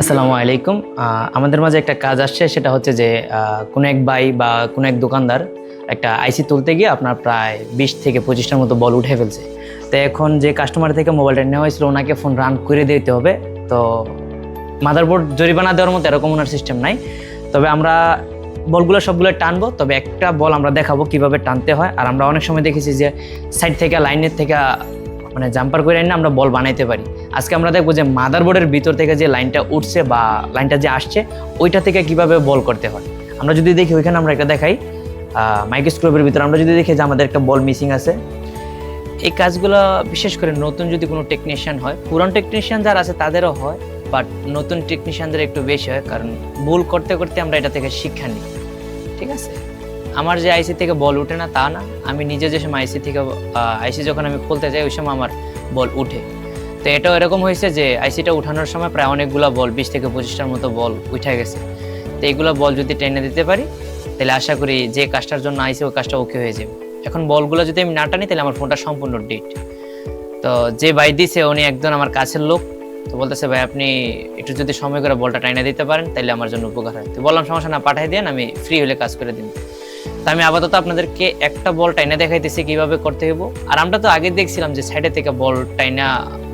আসসালামু আলাইকুম। আমাদের মাঝে একটা কাজ আসছে, সেটা হচ্ছে যে কোনো এক ভাই বা কোনো এক দোকানদার একটা আইসি তুলতে গিয়ে আপনার প্রায় বিশ থেকে পঁচিশটার মতো বল উঠে ফেলছে। তো এখন যে কাস্টমার থেকে মোবাইলটা নেওয়া হয়েছিল, ওনাকে ফোন রান করে দিতে হবে। তো মাদারবোর্ড জরিমানা দেওয়ার মতো এরকম ওনার সিস্টেম নাই। তবে আমরা বলগুলো সবগুলো টানবো, তবে একটা বল আমরা দেখাবো কীভাবে টানতে হয়। আর আমরা অনেক সময় দেখেছি যে সাইড থেকে লাইনের থেকে মানে জাম্পার করে এনে আমরা বল বানাইতে পারি। আজকে আমরা দেখব যে মাদারবোর্ডের ভিতর থেকে যে লাইনটা উঠছে বা লাইনটা যে আসছে, ওইটা থেকে কীভাবে বল করতে হয়। আমরা যদি দেখি, ওইখানে আমরা একটা দেখাই। মাইক্রোস্কোপের ভিতরে আমরা যদি দেখি যে আমাদের একটা বল মিসিং আছে। এই কাজগুলো বিশেষ করে নতুন যদি কোনো টেকনিশিয়ান হয়, পুরান টেকনিশিয়ান যারা আছে তাদেরও হয় বাট নতুন টেকনিশিয়ানদের একটু বেশি হয়, কারণ ভুল করতে করতে আমরা এটা থেকে শিক্ষা নিই। ঠিক আছে? আমার যে আইসি থেকে বল উঠে না, তা না। আমি নিজে যে সময় আইসি থেকে আইসি যখন আমি খুলতে যাই, ওই সময় আমার বল উঠে। তো এটাও এরকম হয়েছে যে আইসিটা উঠানোর সময় প্রায় অনেকগুলো বল, বিশ থেকে পঁচিশটার মতো বল উঠে গেছে। তো এইগুলো বল যদি টেনে দিতে পারি, তাহলে আশা করি যে কাজটার জন্য আইসি ওই কাজটা ওকে হয়ে যাবে। এখন বলগুলো যদি আমি না টানি, তাহলে আমার ফোনটা সম্পূর্ণ ডেট তো যে ভাই দিছে, উনি একজন আমার কাছের লোক। তো বলতেছে, ভাই, আপনি একটু যদি সময় করে বলটা টাইনা দিতে পারেন, তাহলে আমার জন্য উপকার হয়। তো বললাম, সমস্যা না পাঠাই দেন, আমি ফ্রি হলে কাজ করে দিন। তো আমি আপাতত আপনাদেরকে একটা বল টাইনা দেখাইতেছি কীভাবে করতে হইব। আর আমরা তো আগে দেখছিলাম যে সাইডে থেকে বল টাইনা,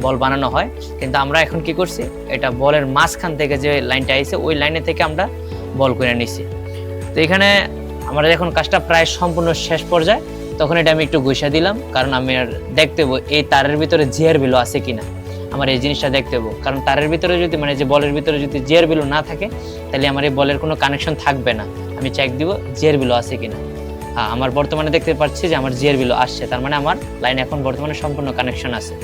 বল বানানো হয়। কিন্তু আমরা এখন কি করছি, এটা বলের মাঝখান থেকে যে লাইনটা আইছে, ওই লাইনে থেকে আমরা বল করে নিছি। তো এখানে আমরা যখন কাজটা প্রায় সম্পূর্ণ শেষ পর্যায়ে। তখন এটা আমি একটু ঘুষা দিলাম, কারণ আমি আর দেখতে এই তারের ভিতরে জিয়ার বিলো আছে কিনা। আমার এই জিনিসটা দেখতে হব কারণ তারের ভিতরে যদি মানে যে বলের ভিতরে যদি জিয়ার বিলো না থাকে, তাহলে আমার এই বলের কোনো কানেকশন থাকবে না। আমি চেক দিব জিয়ার বিলো আছে কিনা। হ্যাঁ আমার বর্তমানে দেখতে পাচ্ছি যে আমার জিয়ার বিলো আসছে, তার মানে আমার লাইন এখন বর্তমানে সম্পূর্ণ কানেকশন আছে।